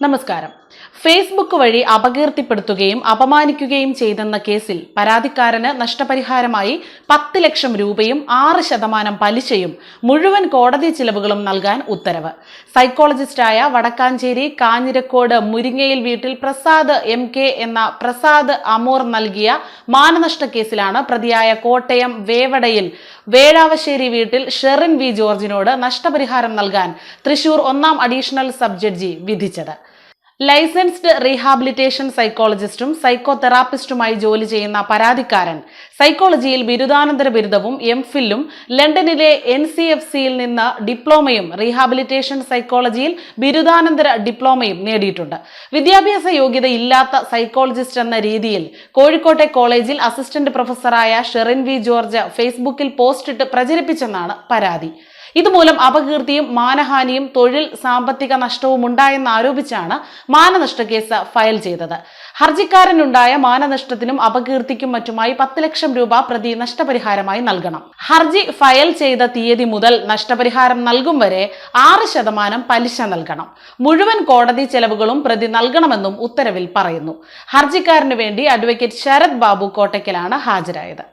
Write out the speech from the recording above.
നമസ്കാരം ഫേസ്ബുക്ക് വഴി അപകീർത്തിപ്പെടുത്തുകയും അപമാനിക്കുകയും ചെയ്തെന്ന കേസിൽ പരാതിക്കാരന് നഷ്ടപരിഹാരമായി പത്ത് ലക്ഷം രൂപയും ആറ് ശതമാനം പലിശയും മുഴുവൻ കോടതി ചിലവുകളും നൽകാൻ ഉത്തരവ്. സൈക്കോളജിസ്റ്റായ വടക്കാഞ്ചേരി കാഞ്ഞിരക്കോട് മുരിങ്ങയിൽ വീട്ടിൽ പ്രസാദ് എം കെ എന്ന പ്രസാദ് അമോർ നൽകിയ മാനനഷ്ട കേസിലാണ് പ്രതിയായ കോട്ടയം വേവടയിൽ വേഴാവശ്ശേരി വീട്ടിൽ ഷെറിൻ വി ജോർജിനോട് നഷ്ടപരിഹാരം നൽകാൻ തൃശൂർ ഒന്നാം അഡീഷണൽ സബ് ജഡ്ജി വിധിച്ചത്. ലൈസൻസ്ഡ് റീഹാബിലിറ്റേഷൻ സൈക്കോളജിസ്റ്റും സൈക്കോ തെറാപ്പിസ്റ്റുമായി ജോലി ചെയ്യുന്ന പരാതിക്കാരൻ. സൈക്കോളജിയിൽ ബിരുദാനന്തര ബിരുദവും എം ഫില്ലും ലണ്ടനിലെ എൻ സി എഫ് സിയിൽ നിന്ന് ഡിപ്ലോമയും റീഹാബിലിറ്റേഷൻ സൈക്കോളജിയിൽ ബിരുദാനന്തര ഡിപ്ലോമയും നേടിയിട്ടുണ്ട്. വിദ്യാഭ്യാസ യോഗ്യത ഇല്ലാത്ത സൈക്കോളജിസ്റ്റ് എന്ന രീതിയിൽ കോഴിക്കോട്ടെ കോളേജിൽ അസിസ്റ്റന്റ് പ്രൊഫസറായ ഷെറിൻ വി ജോർജ് ഫേസ്ബുക്കിൽ പോസ്റ്റിട്ട് പ്രചരിപ്പിച്ചെന്നാണ് പരാതി. ഇതുമൂലം അപകീർത്തിയും മാനഹാനിയും തൊഴിൽ സാമ്പത്തിക നഷ്ടവും ഉണ്ടായെന്ന് ആരോപിച്ചാണ് മാനനഷ്ട കേസ് ഫയൽ ചെയ്തത്. ഹർജിക്കാരനുണ്ടായ മാനനഷ്ടത്തിനും അപകീർത്തിക്കും മറ്റുമായി പത്ത് ലക്ഷം രൂപ പ്രതി നഷ്ടപരിഹാരമായി നൽകണം. ഹർജി ഫയൽ ചെയ്ത തീയതി മുതൽ നഷ്ടപരിഹാരം നൽകും വരെ ആറ് ശതമാനം പലിശ നൽകണം. മുഴുവൻ കോടതി ചെലവുകളും പ്രതി നൽകണമെന്നും ഉത്തരവിൽ പറയുന്നു. ഹർജിക്കാരന് വേണ്ടി അഡ്വക്കേറ്റ് ശരത് ബാബു കോട്ടയ്ക്കലാണ് ഹാജരായത്.